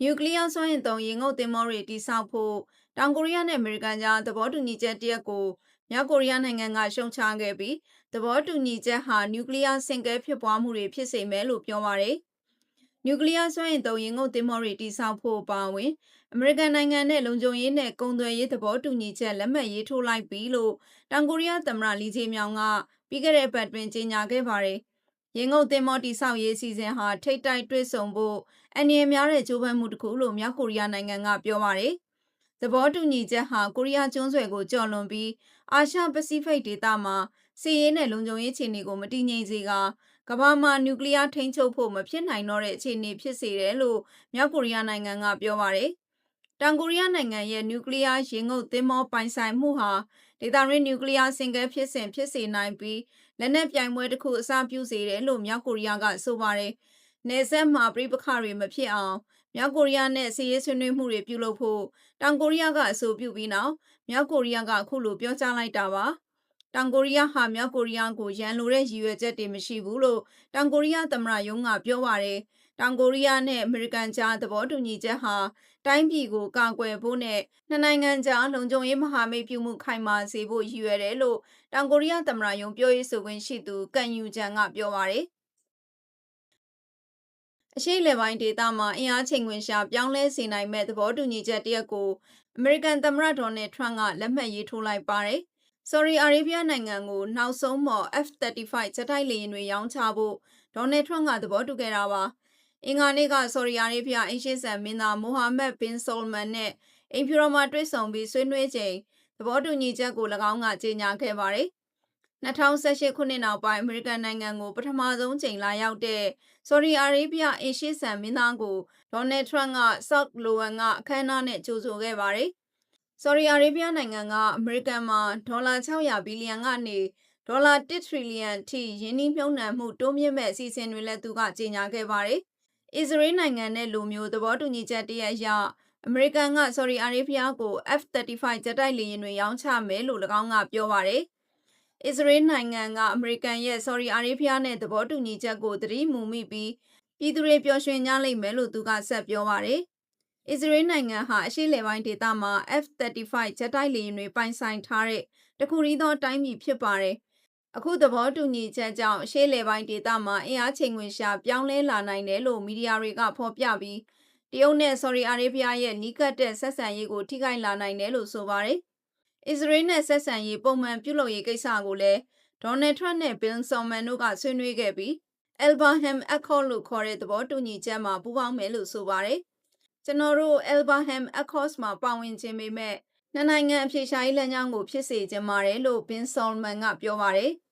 နျူကလ িয়ার စွမ်းအင်သုံးရေငုပ်သင်္ဘောတွေတည်ဆောက်ဖို့တောင်ကိုရီးယားနဲ့အမေရိကန်ကြားသဘောတူညီချက်တစ်ရပ်ကိုမြောက်ကိုရီးယားနိုင်ငံကရှုံချခဲ့ပြီးသဘောတူညီချက်ဟာနျူကလ িয়ার စင်ကဲဖြစ်ပွားမှုတွေဖြစ်စေမယ်လို့ပြောပါတယ်။နျူကလ িয়ার စွမ်းအင်သုံးရေငုပ်သင်္ဘောတွေတည်ဆောက်ဖို့ပါဝင်အမေရိကန်နိုင်ငံနဲ့လုံခြုံရေးနဲ့ကုန်သွယ်ရေးသဘောတူညီချက်လက်မှတ်ရေးထိုးလိုက်ပြီလို့တောင်ကိုရီးယားသမ္မတလီဂျေမြောင်ကပြီးခဲ့တဲ့အပတ်တွင်ကြေညာခဲ့ပါတယ်။ ရေငုပ်သင်္ဘောတိဆောက်ရေးအစီအစဉ်ဟာထိတ်တိုက်တွေ့ဆုံဖို့အန္တရာယ်များတဲ့ကြိုးပမ်းမှုတစ်ခုလို့မြောက်ကိုရီးယားနိုင်ငံကပြောပါတယ်။သဘောတူညီချက်ဟာကိုရီးယားကျွန်းဆွယ်ကိုကျော်လွန်ပြီးအာရှပစိဖိတ်ဒေသမှာစီးရေးနဲ့လုံခြုံရေးအခြေအနေကိုမတည်ငြိမ်စေကကမ္ဘာမှာနျူကလ িয়ার ထိန်းချုပ်ဖို့မဖြစ်နိုင်တော့တဲ့အခြေအနေဖြစ်စေတယ်လို့မြောက်ကိုရီးယားနိုင်ငံကပြောပါတယ်။တောင်ကိုရီးယားနိုင်ငံရဲ့နျူကလ িয়ার ရေငုပ်သင်္ဘောပိုင်ဆိုင်မှုဟာဒေသရင်းနျူကလ িয়ার စင်ကဲဖြစ်စဉ်ဖြစ်စေနိုင်ပြီး လက်နက်ပြိုင်ပွဲတစ်ခုအစပြုစေတယ်လို့မြောက်ကိုရီးယားကဆိုပါတယ်။နေဆက်မှာပြိပခတွေမဖြစ်အောင်မြောက်ကိုရီးယားနဲ့စီးရေးဆွေးနွေးမှုတွေပြုလုပ်ဖို့တောင်ကိုရီးယားကအဆိုပြုပြီးနောက်မြောက်ကိုရီးယားကအခုလိုပြောကြားလိုက်တာပါ။ တောင်ကိုရီးယားဟာမြောက်ကိုရီးယားကိုရန်လိုတဲ့ရည်ရွယ်ချက်တွေမရှိဘူးလို့တောင်ကိုရီးယားသမ္မတယုံကပြောပါတယ်။တောင်ကိုရီးယားနဲ့အမေရိကန်ကြားသဘောတူညီချက်ဟာတိုင်းပြည်ကိုကာကွယ်ဖို့နဲ့နှစ်နိုင်ငံကြားလုံခြုံရေးမဟာမိတ်ပြုမှုခိုင်မာစေဖို့ရည်ရွယ်တယ်လို့တောင်ကိုရီးယားသမ္မတယုံပြောရေးဆိုခွင့်ရှိသူကန်ယူဂျန်ကပြောပါတယ်။အရှိလေပိုင်းဒေသမှာအင်အားချိန်ခွင်ရှာပြောင်းလဲစေနိုင်မဲ့သဘောတူညီချက်တရက်ကိုအမေရိကန်သမ္မတဒေါ်နယ်ထရန့်ကလက်မှတ်ရေးထိုးလိုက်ပါတယ်။ Saudi Arabia နိုင်ငံကိုနောက်ဆုံးမော် F-35 ဂျက်တိုက်လေယာဉ်တွေရောင်းချဖို့ဒေါ်နယ်ထရန့်ကသဘောတူခဲ့တာပါ။အင်္ဂါနေ့က Saudi Arabia အင်ရှေ့ဆန်မင်းသားမိုဟာမက်ဘင်ဆူလမန်နဲ့အိမ်ဖြူတော်မှာတွေ့ဆုံပြီးဆွေးနွေးချိန်သဘောတူညီချက်ကို၎င်းကကြေညာခဲ့ပါတယ်။2018ခုနှစ်နောက်ပိုင်းအမေရိကန်နိုင်ငံကိုပထမဆုံးချိန်လာရောက်တဲ့ဆော်ဒီအာရေဗျအင်ရှေ့ဆန်မင်းသားကိုဒေါ်နယ်ထရန့်ကဆော့လိုဝမ်ကအခမ်းအနားနဲ့ကြိုဆိုခဲ့ပါတယ်။ ဆော်ဒီအာရေဗျနိုင်ငံကအမေရိကန်မှာဒေါ်လာ600ဘီလီယံကနေဒေါ်လာ1ထရီလီယံထိယင်းနှိမ့်မြုံနှံမှုတိုးမြင့်မဲ့အစီအစဉ်တွေလည်းသူကကြေညာခဲ့ပါတယ်။အစ္စရေးနိုင်ငံနဲ့လူမျိုးသဘောတူညီချက်တရအရအမေရိကန်ကဆော်ဒီအာရေဗျကို F-35 ဂျက်တိုက်လေယာဉ်တွေရောင်းချမယ်လို့၎င်းကပြောပါတယ်။အစ္စရေးနိုင်ငံကအမေရိကန်ရဲ့ဆော်ဒီအာရေဗျနဲ့သဘောတူညီချက်ကိုသတိမူမိပြီးပြည်သူတွေပျော်ရွှင်ကြလိမ့်မယ်လို့သူကဆက်ပြောပါတယ်။ အစ္စရေးနိုင်ငံဟာအရှေ့လယ်ပိုင်းဒေသမှာ F-35 ဂျက်တိုက်လေယာဉ်တွေပိုင်ဆိုင်ထားတဲ့တခုရီးသောတိုင်းပြည်ဖြစ်ပါတယ်။အခုသဘောတူညီချက်ကြောင့်အရှေ့လယ်ပိုင်းဒေသမှာအင်အားချိန်ခွင်ရှာပြောင်းလဲလာနိုင်တယ်လို့မီဒီယာတွေကဖော်ပြပြီးတရုတ်နဲ့ဆော်ဒီအာရေဗျရဲ့နီးကပ်တဲ့ဆက်ဆံရေးကိုထိခိုက်လာနိုင်တယ်လို့ဆိုပါတယ်။အစ္စရေးနဲ့ဆက်ဆံရေးပုံမှန်ပြုလုပ်ရေးကိစ္စကိုလည်းဒေါ်နယ်ထရန့်နဲ့ဘင်ဆယ်မန်တို့ကဆွေးနွေးခဲ့ပြီး Abraham Accord လို့ခေါ်တဲ့သဘောတူညီချက်မှာပူးပေါင်းမယ်လို့ဆိုပါတယ်။ ကျွန်တော်တို့ Abraham Accords မှာပါဝင်ခြင်းပေမဲ့နှစ်နိုင်ငံအဖြေရှာရေးလမ်းကြောင်းကိုဖြစ်စေချင်ပါတယ်လို့ဘင်ဆယ်မန်ကပြောပါတယ်။